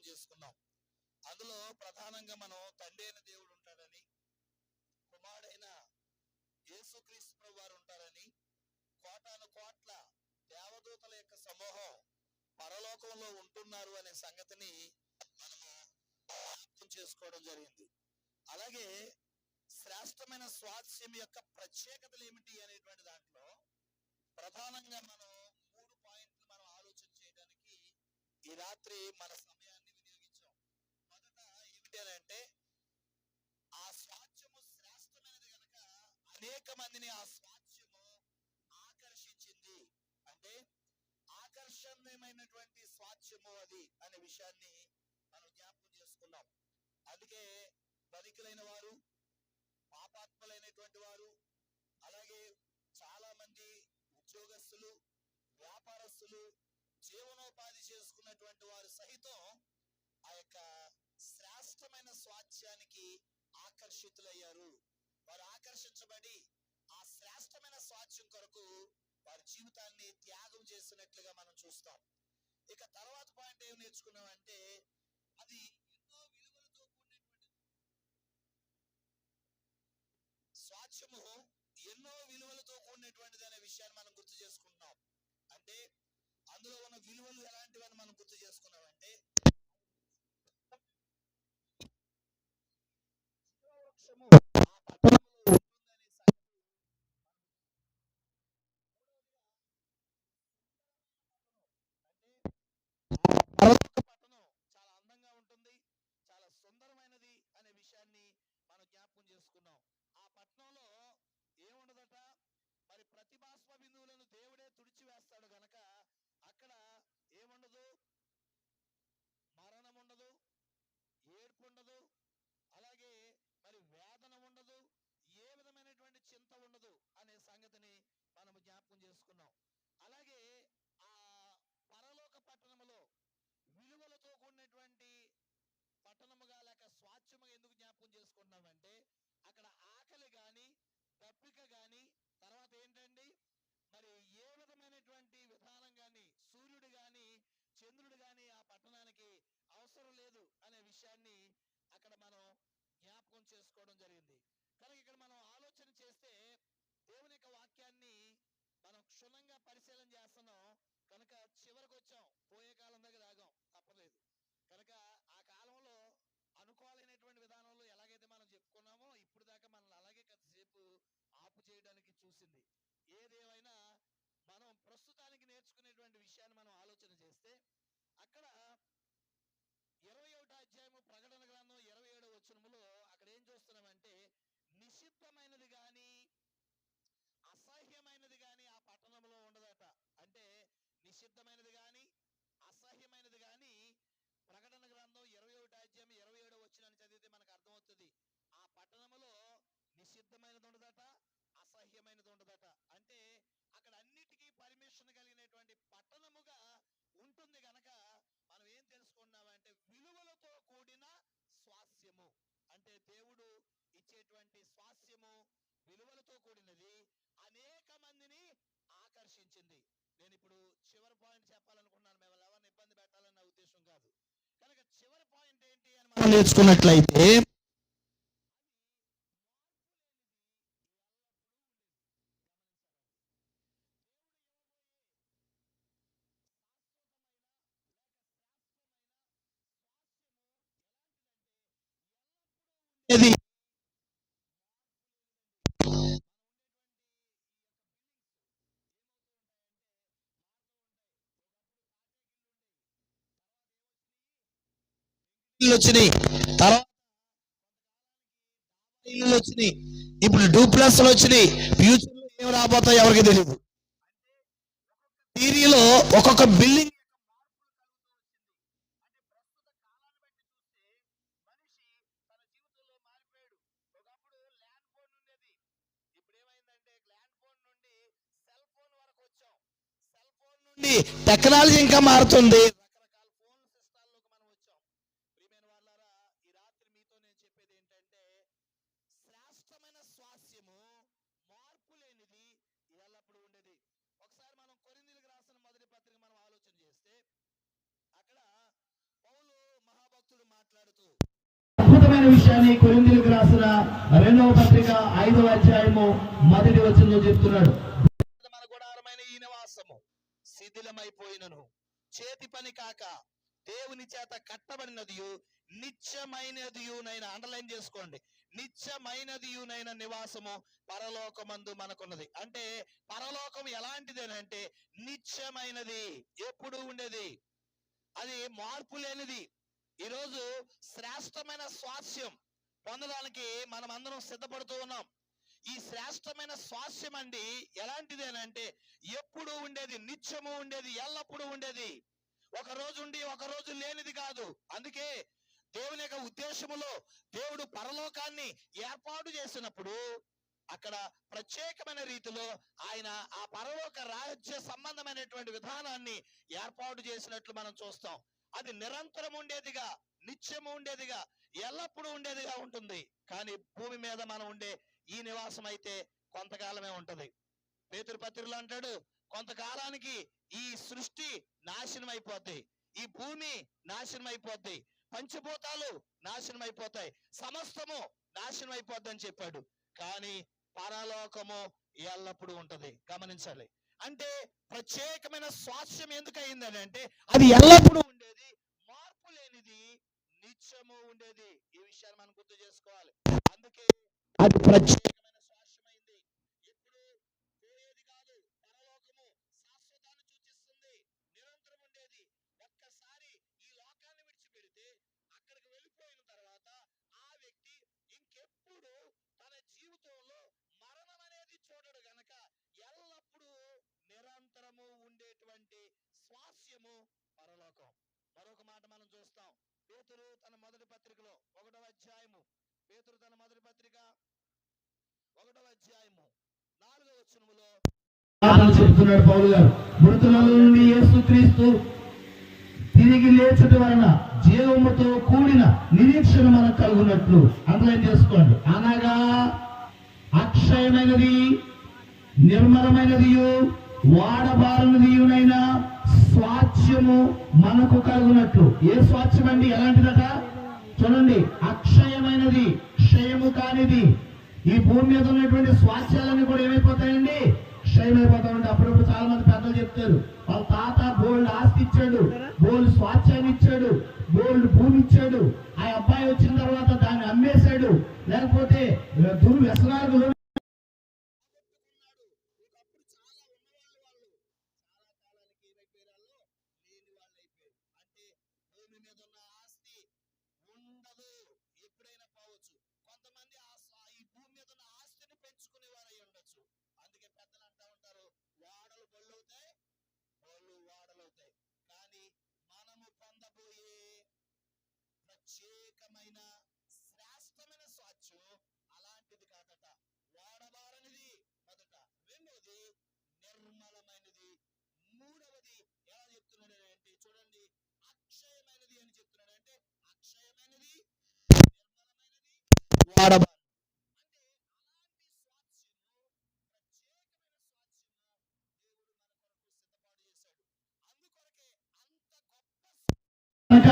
జ్ఞాపకం చేసుకున్నాం. అందులో ప్రధానంగా మనం తండ్రి అయిన దేవుడు ఉంటాడని కుమారుడైన యేసుక్రీస్తు ప్రభు వారు ఉంటారని కోటాను కోట్ల దేవదూతల యొక్క సమూహం పరలోకంలో ఉంటున్నారు అనే సంగతిని మనము జ్ఞాపకం చేసుకోవడం జరిగింది. అలాగే శ్రేష్టమైన స్వాస్థ్యం యొక్క ప్రత్యేకతలు ఏమిటి అనేటువంటి దాంట్లో ప్రధానంగా మనం మూడు పాయింట్లు మనం ఆలోచన చేయడానికి ఈ రాత్రి మన ఏమిటి అని అంటే ఆ స్వాధ్యము శ్రేష్టమైనది గనక అనేక మందిని ఆ స్వాస్థ్యము ఆకర్షించింది. అంటే ఆకర్షణీయమైనటువంటి స్వాస్థ్యము అది అనే విషయాన్ని మనం జ్ఞాపకం చేసుకున్నాం. అందుకే ధనికులైన వారు పాపాత్మలైనటువంటి వారు అలాగే చాలా మంది ఉద్యోగస్తులు వ్యాపారస్తులు జీవనోపాధి చేసుకున్నటువంటి వారు సహితం ఆ యొక్క శ్రేష్టమైన స్వాధ్యానికి ఆకర్షితులయ్యారు. వారు ఆకర్షించబడి ఆ శ్రేష్టమైన స్వాధ్యం కొరకు వారి జీవితాన్ని త్యాగం చేసినట్లుగా మనం చూస్తాం. ఇక తర్వాత పాయింట్ ఏం నేర్చుకున్నామంటే అది ఎన్నో విలువలతో కూడినటువంటి స్వాధ్యము ఎన్నో విలువలతో కూడినటువంటిది అనే విషయాన్ని మనం గుర్తు చేసుకుంటున్నాం. అంటే అందులో ఉన్న విలువలు ఎలాంటివని మనం గుర్తు చేసుకున్నామంటే జీవవృక్షము ఆ పట్టణంలో ఉంటుందనే సంగతి పరలోక పట్టణం చాలా అందంగా ఉంటుంది చాలా ఉండేది అనే విషయాన్ని మనం జ్ఞాపకం చేసుకున్నాం. ఆ పట్టణంలో ఏముండదట? మరి ప్రతిభాస్మ బిందువులను దేవుడే తుడిచివేస్తాడు గనక అక్కడ ఏముండదు? మరణం ఉండదు ఏడుపు ఉండదు అలాగే మరి వేదన ఉండదు ఏ విధమైనటువంటి చింత ఉండదు అనే సంగతిని మనం జ్ఞాపకం చేసుకున్నాం. అలాగే ఆ పరలోక పట్టణములో విలువలతో కూడినటువంటి పట్టణముగా లేక స్వాచ్ఛముగా ఎందుకు జ్ఞాపకం చేసుకుంటున్నామంటే అక్కడ ఆకలి గాని దప్పిక గాని తర్వాత ఏంటండి? మరి ఏ విధమైనటువంటి విధానం గాని సూర్యుడు గాని చంద్రుడు గాని ఆ పట్టణానికి అవసరం లేదు అనే విషయాన్ని అక్కడ మనం జ్ఞాపకం చేసుకోవడం జరిగింది. కనుక ఇక్కడ మనం ఆలోచన చేస్తే దేవుని యొక్క వాక్యాన్ని మనం క్షుణ్ణంగా పరిశీలన చేస్తున్నాం. కనుక చివరికి వచ్చాం. పోయే కాలం దగ్గర ఆగాం. తప్పలేదు. కనుక ఆ కాలంలో అనుకోవాలైనటువంటి విధానంలో ఎలాగైతే మనం చెప్పుకున్నామో ఇప్పుడు దాకా మనల్ని అలాగే కొంతసేపు ఆపు తెలిసింది ఏదేమైనా మనం ప్రస్తుతానికి నేర్చుకునేటువంటి విషయాన్ని మనం ఆలోచన చేస్తే అక్కడ ఇరవై ఒకటి అధ్యాయము ప్రకటన గ్రంథం ఇరవై ఏడవ వచనములో అక్కడ ఏం చూస్తున్నామంటే నిషిద్ధమైనది గాని అసహ్యమైనది గాని ఆ పట్టణంలో ఉండదట. అంటే నిషిద్ధమైనది గాని అసహ్యమైనది గాని ప్రకటన గ్రంథం ఇరవై ఒకటి అధ్యాయం ఇరవై ఏడో వచ్చిన చదివితే మనకు అర్థమవుతుంది. ఆ పట్టణములో నిషిద్ధమైనది ఉండదట బాహ్యమైనది ఉండదట అంటే అక్కడ అన్నిటికీ పర్మిషన్ కలిగినటువంటి పట్టణముగా ఉంటుంది గనక మనం ఏం తెలుసుకున్నామంటే విలువలతో కూడిన స్వాస్యము. అంటే దేవుడు ఇచ్చేటువంటి స్వాస్యము విలువలతో కూడినది అనేక మందిని ఆకర్షించింది. నేను ఇప్పుడు చివరి పాయింట్ చెప్పాలనుకున్నాను. మేము ఎవరిని ఇబ్బంది పెట్టాలని నా ఉద్దేశం కాదు. కనుక చివరి పాయింట్ ఏంటి అని నేర్చుకున్నట్లయితే అనేది వచ్చినాయి తర్వాత ఇల్లు వచ్చినాయి ఇప్పుడు డూప్లెస్ వచ్చినాయి ఫ్యూచర్లో ఏం రాబోతాయి ఎవరికి తెలియదు సిటీలో ఒక్కొక్క బిల్డింగ్ మారుతుంది టెక్నాలజీ ఇంకా మారుతుంది. అద్భుతమైన విషయాన్ని కొరిందులకు రాసిన రెండవ పత్రిక ఐదవ అధ్యాయము మొదటి వచ్చిందో చెప్తున్నాడు. శిథిలమైపోయినను చేతి పని కాక దేవుని చేత కట్టబడినదియు నిత్యమైనదియునైనా అండర్లైన్ చేసుకోండి. నిత్యమైనదియునైన నివాసము పరలోకమందు మనకున్నది. అంటే పరలోకం ఎలాంటిది అని అంటే నిత్యమైనది ఎప్పుడు ఉండేది? అది మార్పు లేనిది. ఈరోజు శ్రేష్టమైన స్వాస్యం పొందడానికి మనం అందరం సిద్ధపడుతూ ఉన్నాం. ఈ శ్రేష్టమైన స్వాస్యం అండి ఎలాంటిది అని అంటే ఎప్పుడు ఉండేది నిత్యము ఉండేది ఎల్లప్పుడూ ఉండేది. ఒక రోజు ఉండి ఒక రోజు లేనిది కాదు. అందుకే దేవుని యొక్క ఉద్దేశములో దేవుడు పరలోకాన్ని ఏర్పాటు చేసినప్పుడు అక్కడ ప్రత్యేకమైన రీతిలో ఆయన ఆ పరలోక రాజ్య సంబంధమైనటువంటి విధానాన్ని ఏర్పాటు చేసినట్లు మనం చూస్తాం. అది నిరంతరం ఉండేదిగా నిత్యము ఉండేదిగా ఎల్లప్పుడూ ఉండేదిగా ఉంటుంది. కానీ భూమి మీద మనం ఉండే ఈ నివాసం అయితే కొంతకాలమే ఉంటది. పేతురు అంటాడు కొంతకాలానికి ఈ సృష్టి నాశనం అయిపోద్ది ఈ భూమి నాశనం అయిపోద్ది పంచభూతాలు నాశనం అయిపోతాయి సమస్తము నాశనం అయిపోద్ది అని చెప్పాడు. కానీ పరలోకము ఎల్లప్పుడూ ఉంటది. గమనించాలి. అంటే ప్రత్యేకమైన స్వాస్థ్యం ఎందుకు అయిందని అంటే అది ఎల్లప్పుడూ ఉండేది మార్పు లేనిది నిత్యము ఉండేది. ఈ విషయాన్ని మనం గుర్తు చేసుకోవాలి. అందుకే అది ప్రత్యేకమైన స్వాస్యమైంది ఎప్పుడు పోయేది కాదు పరలోకము శాశ్వతాన్ని సూచిస్తుంది. నిరంతరం ఉండేది. ఒక్కసారి ఈ లోకాన్ని విడిచిపెడితే అక్కడికి వెళ్ళిపోయిన తర్వాత ఆ వ్యక్తి ఇంకెప్పుడు తన జీవితంలో మరణం అనేది చూడడు గనక ఎల్లప్పుడూ నిరంతరము ఉండేటువంటి స్వాస్యము పరలోకం. మరొక మాట మనం చూస్తాం. పేతురు తన మొదటి పత్రికలో ఒకటో అధ్యాయము పేతురు తన మొదటి పత్రిక ఒకటవ అధ్యాయము నాలుగవ వచనములో చెప్తున్నాడు పౌలు గారు. మృతుల నుండి యేసుక్రీస్తు తిరిగి లేచట వలన జీవముతో కూడిన నిరీక్షణ మనకు కలుగునట్లు. అర్థం చేసుకోండి? అనగా అక్షయమైనది నిర్మలమైనది వాడబారనిదియునైన స్వాచ్యము మనకు కలుగునట్లు. ఏ స్వాచ్యం అండి ఎలాంటిదట? చూడండి అక్షయమైనది క్షయము కానిది. ఈ భూమి మీద ఉన్నటువంటి స్వాస్థ్యాలన్నీ కూడా ఏమైపోతాయండి? క్షయమైపోతా అప్పుడప్పుడు చాలా మంది పెద్దలు చెప్తారు వాళ్ళ తాత బోల్డ్ ఆస్తి ఇచ్చాడు బోల్డ్ స్వాస్థ్యాన్ని ఇచ్చాడు బోల్డ్ భూమి ఇచ్చాడు. ఆ అబ్బాయి వచ్చిన తర్వాత దాన్ని అమ్మేశాడు. లేకపోతే దుర్వ్యసనాలకు లోను చెప్పుకున్నాడు ఒకప్పుడు చాలా ఉన్నవాళ్ళు వాళ్ళు చాలా కాలానికి ఏమైపోయారో లేని వాళ్ళు అయిపోయారు అంటే భూమి మీద ఉన్న ఆస్తి కాదు ఎప్పుడైనా పోవచ్చు కొంతమంది ఆ ఈ భూమి మీద ఉన్న ఆస్తిని పెంచుకునే వారై ఉండొచ్చు. అందుకే పెద్దలు అంటా ఉంటారు వాడలు బళ్ళు అవుతాయి బళ్ళు వాడలు కానీ మనము పొందబోయే ప్రత్యేకమైన శ్రేష్టమైన స్వాచ్ఛం అలాంటిది కాదట. వాడబారనిది మొదట. రెండోది నిర్మలమైనది మూడవది ఎలా చెప్తున్నాడు అంటే చూడండి అక్షయమైనది అని చెప్తున్నాడు అంటే అక్షయమైనది నిర్మలమైనది వాడబార అంటే అలాంటి స్వాచ్యము ప్రత్యేకమైన స్వాచ్యము దేవుడు మన కొరకు సిద్ధపాటు చేశాడు అందుకొరకే అంత గొప్ప కనుక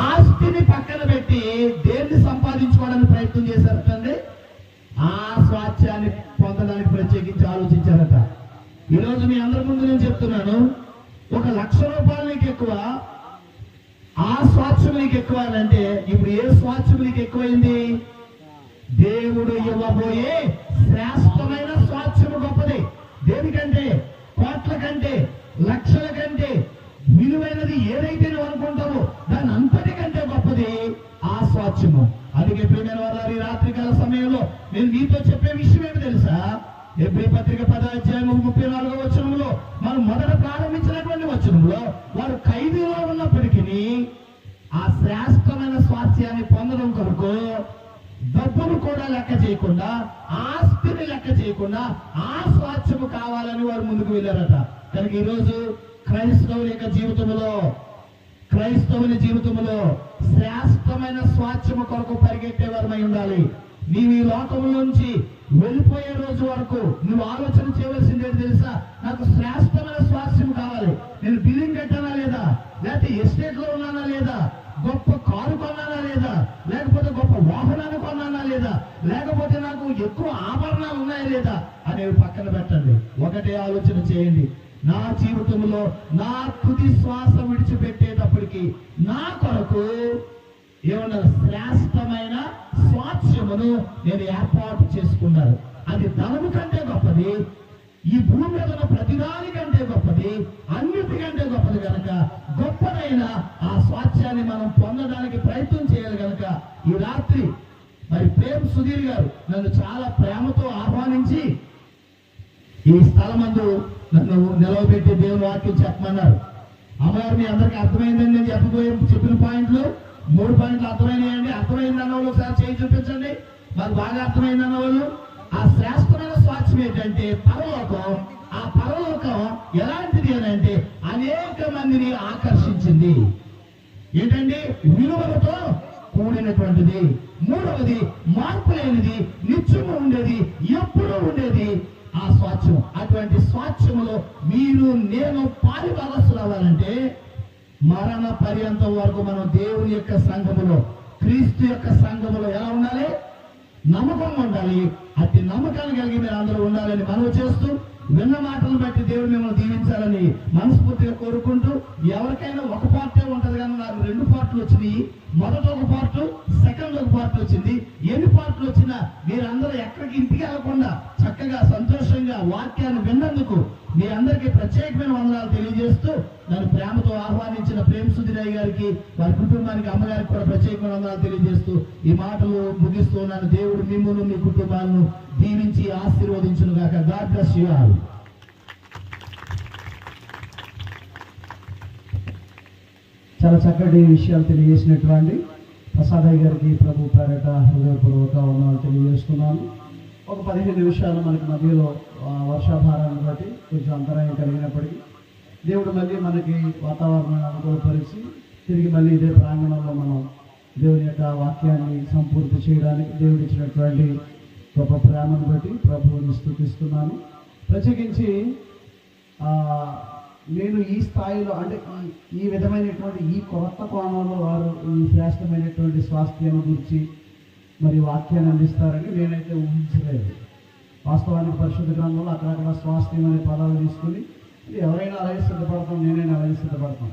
ఆస్తిని పక్కన పెట్టి దేన్ని సంపాదించుకోవడానికి ప్రయత్నం చేశారటండి ఆ స్వాస్థ్యాన్ని పొందడానికి ప్రత్యేకించి ఆలోచించారట. ఈరోజు మీ అందరి ముందు నేను చెప్తున్నాను ఒక లక్ష రూపాయలకి ఎక్కువ ఆ స్వాస్థ్యం నీకు ఎక్కువ అంటే ఇప్పుడు ఏ స్వాస్థ్యం నీకు ఎక్కువైంది? దేవుడు ఇవ్వబోయే శ్రేష్టమైన స్వాస్థ్యము గొప్పది. దేనికంటే? కోట్ల కంటే లక్షల కంటే విలువైనది ఏదైతే నువ్వు అనుకుంటావో దాని అంతటికంటే గొప్పది ఆ స్వాస్థ్యము అందుకే ప్రేమైన వారి రాత్రికాల సమయంలో నేను నీతో చెప్పే విషయం ఏమి తెలుసా? ఎబ్రి పత్రిక పదాధ్యాయము ముప్పై నాలుగో వచ్చిన మనం మొదట ప్రారంభించినటువంటి వచనంలో వారు ఖైదీలో ఉన్నప్పటికీ ఆ శ్రేష్టమైన స్వాస్థ్యాన్ని పొందడం కొరకు డబ్బును కూడా లెక్క చేయకుండా ఆస్తిని లెక్క చేయకుండా ఆ స్వాస్థ్యము కావాలని వారు ముందుకు వెళ్ళారట. కనుక ఈరోజు క్రైస్తవుల యొక్క జీవితంలో క్రైస్తవుని జీవితంలో శ్రేష్టమైన స్వాస్థ్యము కొరకు పరిగెట్టేవారమై ఉండాలి. నీవు ఈ లోకం నుంచి వెళ్ళిపోయే రోజు వరకు నువ్వు ఆలోచన చేయవలసింది ఏంటి తెలుసా? నాకు శ్రేష్టమైన స్వాస్థ్యం కావాలి. నేను బిల్డింగ్ కట్టానా లేదా? లేకపోతే ఎస్టేట్లో ఉన్నానా లేదా? గొప్ప కారు కొన్నానా లేదా? లేకపోతే గొప్ప వాహనాన్ని కొన్నానా లేదా? లేకపోతే నాకు ఎక్కువ ఆభరణాలు ఉన్నాయా లేదా? అనేవి పక్కన పెట్టండి. ఒకటే ఆలోచన చేయండి. నా జీవితంలో నా తుది శ్వాస విడిచిపెట్టేటప్పటికి నా కొరకు ఏమన్నా శ్రేష్ట రాజ్యమును నేను ఏర్పాటు చేసుకున్నాను. అది ధనము కంటే గొప్పది ఈ భూమి మీద ఉన్న ప్రతిదానికంటే గొప్పది అన్నిటికంటే గొప్పది కనుక గొప్పదైన ఆ స్వాస్థ్యాన్ని మనం పొందడానికి ప్రయత్నం చేయాలి కనుక ఈ రాత్రి. మరి ప్రేమ్ సుధీర్ గారు నన్ను చాలా ప్రేమతో ఆహ్వానించి ఈ స్థలమందు నన్ను నిలవబెట్టి దేవుని వాక్యం చెప్పమన్నారు. అమ్మగారు మీ అర్థమైందని నేను చెప్పబోయే చెప్పిన పాయింట్లు? మూడు పాయింట్లు అర్థమైనాయండి. అర్థమైంది అన్న వాళ్ళు ఒకసారి చేయి చూపించండి. మరి బాగా అర్థమైంది అన్న వాళ్ళు. ఆ శ్రేష్టమైన స్వాస్థ్యం ఏంటంటే పరలోకం. ఆ పరలోకం ఎలాంటిది అని అంటే అనేక మందిని ఆకర్షించింది. ఏంటండి? విలువలతో కూడినటువంటిది. మూడవది మార్పు లేనిది నిత్యము ఉండేది ఎప్పుడూ ఉండేది ఆ స్వాచ్ఛం అటువంటి స్వాచ్ఛములో మీరు నేను పాలి అవ్వాలంటే మరణ పర్యంతం వరకు మనం దేవుని యొక్క సంఘములో క్రీస్తు యొక్క సంఘములో ఎలా ఉండాలి? నమ్మకం ఉండాలి. అతి నమ్మకాన్ని కలిగి మీరు అందరూ ఉండాలని మనవి చేస్తూ విన్న మాటలను బట్టి దేవుడు మిమ్మల్ని దీవించాలని మనస్ఫూర్తిగా కోరుకుంటూ ఎవరికైనా ఒక పార్టీ ఉంటది కానీ నాకు రెండు పార్ట్లు వచ్చినాయి. మొదట ఒక పార్ట్ సెకండ్ ఒక పార్ట్ వచ్చింది. ఎన్ని పార్ట్లు వచ్చినా మీరందరూ ఎక్కడికి ఇంటికి వెళ్ళకుండా చక్కగా సంతోషంగా వాక్యాన్ని విన్నందుకు మీ అందరికీ ప్రత్యేకమైన వందనాలు తెలియజేస్తూ నన్ను ప్రేమతో ఆహ్వానించిన ప్రేమ సుధిరాయ్ గారికి వారి కుటుంబానికి అమ్మగారికి కూడా ప్రత్యేకమైన వందనాలు తెలియజేస్తూ ఈ మాటలు ముగిస్తూ ఉన్నాను. దేవుడు మిమ్మల్ని మీ కుటుంబాలను దీవించి ఆశీర్వదించును గాక. గాడ్ బ్లెస్ యు ఆల్ చాలా చక్కటి విషయాలు తెలియజేసినటువంటి ప్రసాదయ్య గారికి ప్రభు పేరట హృదయపూర్వక వందనాలు తెలియజేస్తున్నాను. ఒక పదిహేను నిమిషాలు మనకి మధ్యలో వర్షాభారాన్ని బట్టి కొంచెం అంతరాయం కలిగినప్పటికీ దేవుడు మళ్ళీ మనకి వాతావరణాన్ని అనుకూలపరిచి తిరిగి మళ్ళీ ఇదే ప్రాంగణంలో మనం దేవుని యొక్క వాక్యాన్ని సంపూర్తి చేయడానికి దేవుడు ఇచ్చినటువంటి గొప్ప ప్రేమను బట్టి ప్రభువుని స్థుతిస్తున్నాను. ప్రత్యేకించి నేను ఈ స్థాయిలో అంటే ఈ- విధమైనటువంటి ఈ కొత్త కోణంలో వారు ఈ శ్రేష్టమైనటువంటి స్వాస్థ్యం గురించి మరి వాక్యాన్ని అందిస్తారని నేనైతే ఊహించలేదు. వాస్తవానికి పరిశుద్ధ గ్రంథంలో అక్కడక్కడ స్వాస్థ్యం అనే పదాలు తీసుకుని ఎవరైనా అలాగే సిద్ధపడతాం నేనైనా అలాగే సిద్ధపడతాం.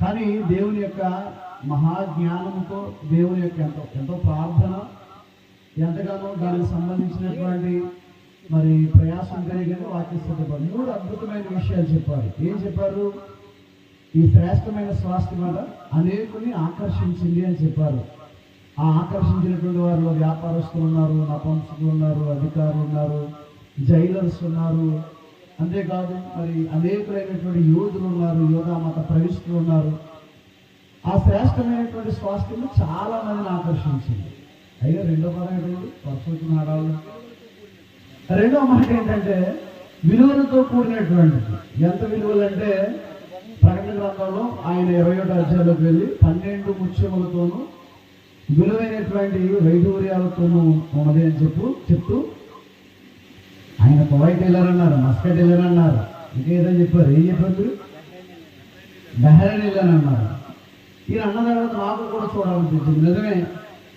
కానీ దేవుని యొక్క మహాజ్ఞానంతో దేవుని యొక్క ఎంతో ఎంతో ప్రార్థన ఎంతగానో దానికి సంబంధించినటువంటి మరి ప్రయాసం కలిగిన వాక్య సిద్ధపడి మూడు అద్భుతమైన విషయాలు చెప్పారు. ఏం చెప్పారు? ఈ శ్రేష్టమైన స్వాస్థ్య వల్ల అనేకుని ఆకర్షించింది అని చెప్పారు. ఆ ఆకర్షించినటువంటి వారిలో వ్యాపారస్తులు ఉన్నారు నపంసకులు ఉన్నారు అధికారులు ఉన్నారు జైలర్స్ ఉన్నారు. అంతేకాదు మరి అనేకులైనటువంటి యోధులు ఉన్నారు యోగా మత ప్రవిష్ఠులు ఉన్నారు. ఆ శ్రేష్టమైనటువంటి స్వాస్థ్యం చాలా మందిని ఆకర్షించింది. అయితే రెండో పదం ఏంటంటే వర్షం హడాలు రెండో మాట ఏంటంటే విలువలతో కూడినటువంటిది. ఎంత విలువలు అంటే ప్రకటన గ్రంథంలో ఆయన ఇరవై ఒకటి అధ్యాయంలోకి వెళ్ళి పన్నెండు ముత్యములతోనూ విలువైనటువంటి వైఢూర్యాలతోనూ ఉన్నది అని చెప్పు చెప్తూ ఆయన కువైట్ వెళ్ళారన్నారు మస్కట్ వెళ్ళారన్నారు ఇంకేదో చెప్పారు ఏం చెప్పారు మీరు? బహ్రైన్ ఈయన అన్న తర్వాత నాకు కూడా చూడాలనిపించింది. నిజమే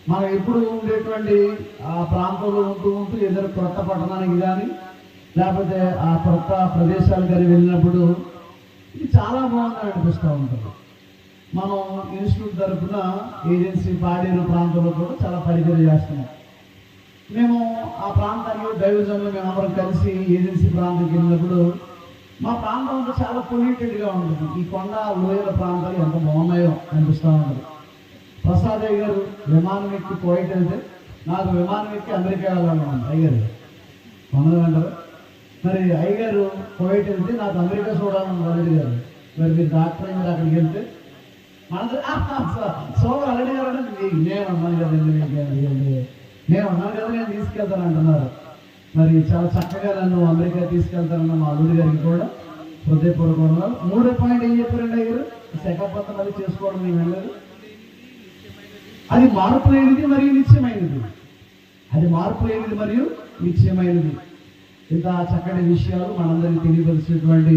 మనం ఎప్పుడు ఉండేటువంటి ఆ ప్రాంతంలో ఉంటూ ఉంటూ ఏదైనా కొత్త పట్టణానికి కానీ లేకపోతే ఆ కొత్త ప్రదేశాలు కానీ వెళ్ళినప్పుడు ఇది చాలా బాగుందని అనిపిస్తూ ఉంటుంది. మనం ఇన్స్టిట్యూట్ తరఫున ఏజెన్సీ పాడేరు ప్రాంతంలో కూడా చాలా పరిచయం చేస్తున్నాం. మేము ఆ ప్రాంతాల్లో డైవిజన్లో మేము అందరం కలిసి ఏజెన్సీ ప్రాంతానికి వెళ్ళినప్పుడు మా ప్రాంతం అంతా చాలా పొల్యూటెడ్గా ఉంటుంది. ఈ కొండ లోయల ప్రాంతాలు ఎంత బాగున్నాయో అనిపిస్తూ ఉంటుంది. ప్రసాదయ్య గారు విమానం ఎక్కి కోయిట్ వెళ్తే నాకు విమానం ఎక్కి అమెరికా వెళ్ళాలన్నమాట అయ్యగారు అయ్యారు అంటారు మరి అయ్యగారు కోయిట్ వెళ్తే నాకు అమెరికా చూడాలని అల్లుడి గారు. మరి మీరు డాక్టర్ మీరు అక్కడికి వెళ్తే మనది సో అల్లుడి గారు అంటే నేను అన్నాను కదండి నేను అన్నాను కదా నేను తీసుకెళ్తాను అంటున్నారు. మరి చాలా చక్కగా నన్ను అమెరికా తీసుకెళ్తానన్న మా అల్లుడి గారికి కూడా హృదయపూర్వకంగా మూడో పాయింట్ ఏం చెప్పారండి అయ్యారు శకపత్రం అది చేసుకోవడం నేను వెళ్ళలేదు అది మార్పు లేనిది మరియు నిత్యమైనది అది మార్పు లేనిది మరియు నిత్యమైనది ఇంత చక్కటి విషయాలు మనందరికీ తెలియపరిచినటువంటి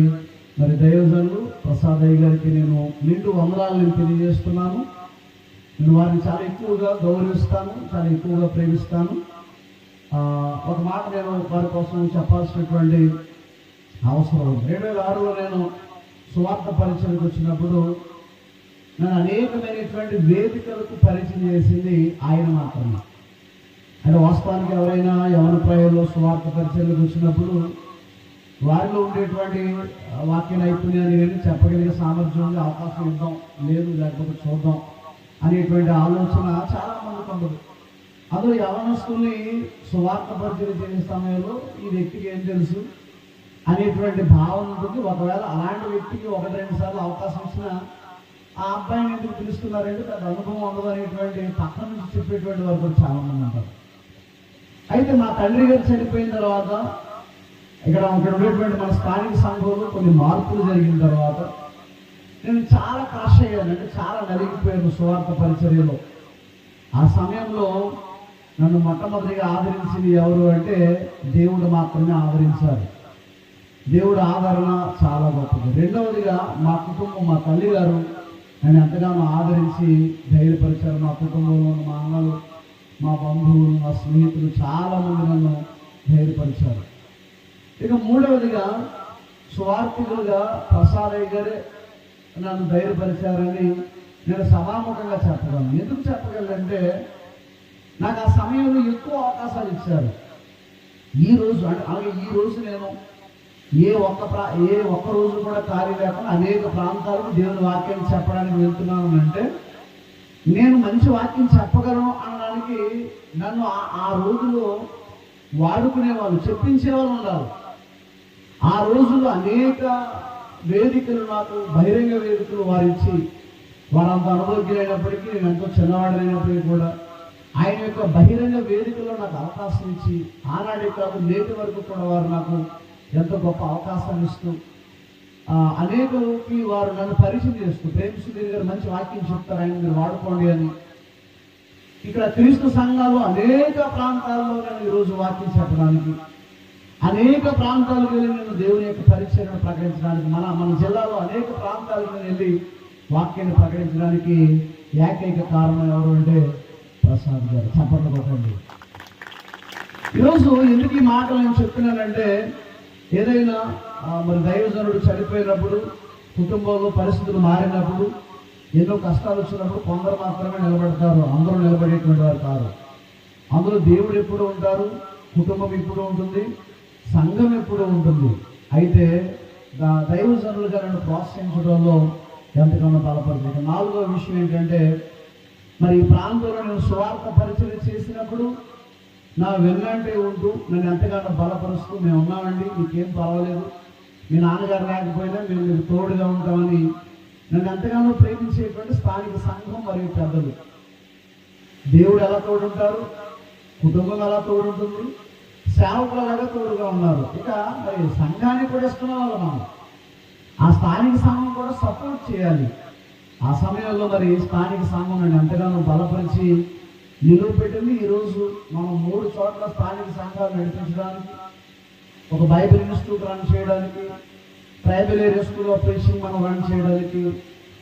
మరి దైవజనులు ప్రసాదయ్య గారికి నేను నిండు వందనాలు నేను తెలియజేస్తున్నాను. నేను వారిని చాలా ఎక్కువగా గౌరవిస్తాను చాలా ఎక్కువగా ప్రేమిస్తాను. ఒక మాట నేను వారి కోసం చెప్పాల్సినటువంటి అవసరం రెండు వేల ఆరులో నేను సువార్త పరిచయకు వచ్చినప్పుడు నన్ను అనేకమైనటువంటి వేదికలకు పరిచయం చేసింది ఆయన మాత్రమే. అంటే వాస్తవానికి ఎవరైనా యవన ప్రయోగంలో సువార్త పరిచయలకు వచ్చినప్పుడు వారిలో ఉండేటువంటి వాక్య నైపుణ్యాన్ని వెళ్ళి చెప్పగలిగే సామర్థ్యం అవకాశం ఇద్దాం లేదు లేకపోతే చూద్దాం అనేటువంటి ఆలోచన చాలా మందికి ఉండదు అందులో యవనస్తుని స్వార్థ పరిచయం చేసే సమయంలో ఈ వ్యక్తికి ఏం తెలుసు? అనేటువంటి భావన ఉంటుంది. ఒకవేళ అలాంటి వ్యక్తికి ఒకటి రెండు సార్లు అవకాశం ఇచ్చినా ఆ అబ్బాయిని ఎందుకు? పిలుస్తున్నారంటే దాని అనుభవం ఉండదు అనేటువంటి పక్కన నుంచి చెప్పేటువంటి వారు కూడా చాలా మంది ఉంటారు. అయితే మా తండ్రి గారు చనిపోయిన తర్వాత ఇక్కడ ఇక్కడ ఉండేటువంటి మన స్థానిక సంఘంలో కొన్ని మార్పులు జరిగిన తర్వాత నేను చాలా క్రష్ అయ్యాను. అంటే చాలా నలిగిపోయాను సువార్త పరిచర్యలో. ఆ సమయంలో నన్ను మొట్టమొదటిగా ఆదరించింది ఎవరు అంటే దేవుడు మాత్రమే ఆదరించారు. దేవుడు ఆదరణ చాలా గొప్పది. రెండవదిగా మా కుటుంబం మా తల్లిగారు నన్ను ఎంతగానో ఆదరించి ధైర్యపరిచారు మా కుటుంబంలో మా అన్నలు మా బంధువులు మా స్నేహితులు చాలా మంది నన్ను ధైర్యపరిచారు. ఇక మూడవదిగా స్వార్థికులుగా ప్రసాదయ్య గారే నన్ను ధైర్యపరిచారని నేను సభాముఖంగా చెప్పగలను. ఎందుకు చెప్పగలంటే నాకు ఆ సమయంలో ఎక్కువ అవకాశాలు ఇచ్చారు. ఈ రోజు అంటే అలాగే ఈ రోజు నేను ఏ ఒక్క ప్రా ఏ ఒక్క రోజు కూడా ఖాళీ లేకుండా అనేక ప్రాంతాలకు దేవుని వాక్యం చెప్పడానికి వెళ్తున్నాను అంటే నేను మంచి వాక్యం చెప్పగలను అనడానికి నన్ను ఆ- రోజులో వాడుకునేవాళ్ళు చెప్పించేవాళ్ళు చెప్పించే వాళ్ళు ఉండాలి. ఆ రోజుల్లో అనేక వేదికలు నాకు బహిరంగ వేదికలు వారిచ్చి వారంత అనుభవజ్ఞులైనప్పటికీ నేను ఎంతో చిన్నవాడైనప్పటికీ కూడా ఆయన యొక్క బహిరంగ వేదికలో నాకు అవకాశం ఇచ్చి ఆనాడే కాదు నేటి వరకు కూడా వారు నాకు ఎంతో గొప్ప అవకాశాన్ని ఇస్తూ ఆ, అనేకులకి వారు నన్ను పరిచయం చేస్తూ ప్రేమ సుధీర్ గారు మంచి వాక్యం చెప్తారు ఆయన మీరు వాడుకోండి అని. ఇక్కడ క్రీస్తు సంఘాలు అనేక ప్రాంతాల్లో నేను ఈరోజు వాక్యం చెప్పడానికి అనేక ప్రాంతాలకు వెళ్ళి నేను దేవుని యొక్క పరిచయను ప్రకటించడానికి మన మన జిల్లాలో అనేక ప్రాంతాలకు నేను వెళ్ళి వాక్యాన్ని ప్రకటించడానికి ఏకైక కారణం ఎవరు అంటే ప్రసాద్ గారు. చెప్పండి కొట్టండి ఈరోజు ఎందుకు ఈ మాట నేను చెప్తున్నానంటే ఏదైనా మరి దైవజనుడు చనిపోయినప్పుడు కుటుంబంలో పరిస్థితులు మారినప్పుడు ఎన్నో కష్టాలు వచ్చినప్పుడు కొందరు మాత్రమే నిలబడతారు. అందరూ నిలబడేటువంటి వారు కాదు అందులో దేవుడు ఎప్పుడు ఉంటారు కుటుంబం ఎప్పుడు ఉంటుంది సంఘం ఎప్పుడు ఉంటుంది. అయితే దైవజనులుగా నన్ను ప్రోత్సహించడంలో ఎంతగానో బలపడుతుంది. నాలుగో విషయం ఏంటంటే మరి ఈ ప్రాంతంలో నేను స్వార్థ పరిచయం చేసినప్పుడు నా వెన్నంటే ఉంటూ నన్ను ఎంతగానో బలపరుస్తూ మేము ఉన్నామండి. మీకేం పర్వాలేదు. మీ నాన్నగారు లేకపోయినా మేము మీకు తోడుగా ఉంటామని నన్ను ఎంతగానో ప్రేమించేటువంటి స్థానిక సంఘం మరియు పెద్దలు. దేవుడు ఎలా తోడుంటారు? కుటుంబం ఎలా తోడుంటుంది? సేవకులు అలాగా తోడుగా ఉన్నారు? ఇక మరి సంఘాన్ని కూడా ఇస్తున్నాం వాళ్ళు మనం. ఆ స్థానిక సంఘం కూడా సపోర్ట్ చేయాలి. ఆ సమయంలో మరి స్థానిక సంఘం నన్ను ఎంతగానో బలపరిచి నిలువ ఈరోజు మనం మూడు చోట్ల స్థానిక సంఘాలు నడిపించడానికి ఒక బైబిల్ ఇన్స్టిట్యూట్ రన్ చేయడానికి tribal area school of preaching మనం రన్ చేయడానికి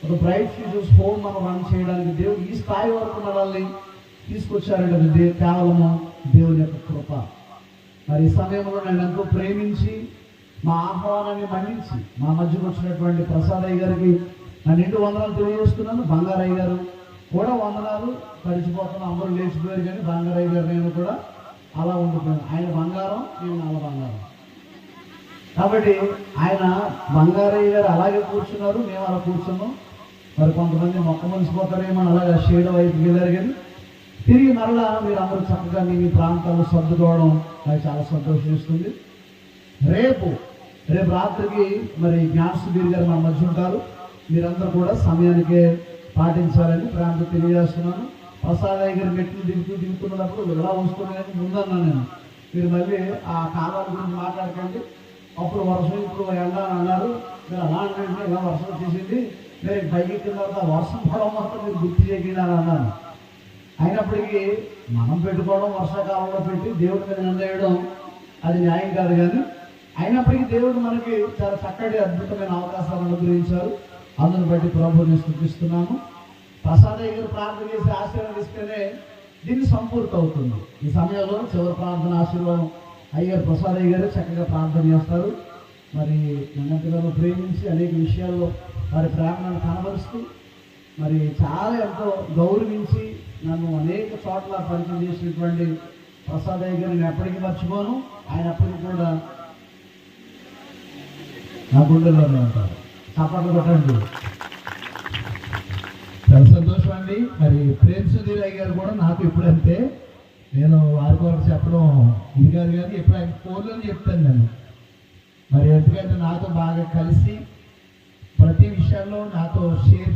ఒక బ్రైట్ ఫ్యూచర్స్ హోమ్ మనం రన్ చేయడానికి దేవుడు ఈ స్థాయి వరకు మనల్ని తీసుకొచ్చారంటే అది దే కేవలము దేవుని యొక్క కృప. మరి ఈ సమయంలో నేను ఎంతో ప్రేమించి మా ఆహ్వానాన్ని మన్నించి మా మధ్యకు వచ్చినటువంటి ప్రసాదయ్య గారికి నా నిండు వందనాలు తెలియజేస్తున్నాను. బంగారయ్య గారు కూడా వందనాలు తడిచిపోతున్నాం అందరూ లేచిపోయారు కానీ బంగారయ్య గారు నేను కూడా అలా ఉండిపోయాను ఆయన బంగారం నేను నల్ల బంగారం. కాబట్టి ఆయన బంగారయ్య గారు అలాగే కూర్చున్నారు మేము అలా కూర్చున్నాం. మరి కొంతమంది మొక్క మునిసిపోతారేమో అలాగే షేడ్ వైపు వెళ్ళారు కానీ తిరిగి మరలా మీరు అందరూ చక్కగా మీ మీ ప్రాంతాల్లో సర్దుకోవడం నాకు చాలా సంతోషిస్తుంది రేపు రేపు రాత్రికి మరి జ్ఞానసుధీర్ గారు మా మధ్య ఉంటారు. మీరందరూ కూడా సమయానికే పాటించాలని ప్రాంతం తెలియజేస్తున్నాను. ప్రసాదయ్య దగ్గర మెట్లు దిగుతూ దిగుతున్నప్పుడు ఎలా వస్తున్నాయని ముందన్నా నేను. మీరు మళ్ళీ ఆ కాలాల గురించి మాట్లాడకండి. అప్పుడు వర్షం ఇప్పుడు ఎండ అని అన్నారు. మీరు అలా అంటే ఇలా వర్షం చేసింది మీరు పైకి ఎక్కిన తర్వాత వర్షం పడడం మాత్రం మీరు గుర్తు చేయకుండా అని అన్నాను. అయినప్పటికీ మనం పెట్టుకోవడం వర్షాకాలంలో పెట్టి దేవుడి మీద నిందేయడం అది న్యాయం కాదు కానీ అయినప్పటికీ దేవుడు మనకి చాలా చక్కటి అద్భుతమైన అవకాశాలను అనుగ్రహించారు. అందుని బట్టి ప్రభుని స్థుతిస్తున్నాము. ప్రసాద గారు ప్రార్థన చేసి ఆశీర్వదిస్తేనే దీన్ని సంపూర్తి అవుతుంది. ఈ సమయంలో చివరి ప్రార్థన ఆశీర్వాదం అయ్యారు ప్రసాదయ్య గారు చక్కగా ప్రార్థన చేస్తారు. మరి నన్ను ప్రేమించి అనేక విషయాల్లో వారి ప్రేమను కనబరుస్తూ మరి చాలా ఎంతో గౌరవించి నన్ను అనేక చోట్ల పరిచయం చేసినటువంటి ప్రసాద్ గారిని నేను ఎప్పటికీ మర్చిపోను. ఆయన ఎప్పటికీ కూడా నా గుండెలోనే ఉంటారు. చప్పట్లు కొట్టండి. చాలా సంతోషం అండి. మరి ప్రేమ్ సుధీర్ గారు కూడా నాకు ఎప్పుడంతే నేను వారి కొరకు చెప్పడం ఇది కాదు కానీ ఎప్పుడు ఆయన ఫోన్లో చెప్తాను నేను. మరి ఎందుకంటే నాతో బాగా కలిసి ప్రతి విషయాల్లో నాతో షేర్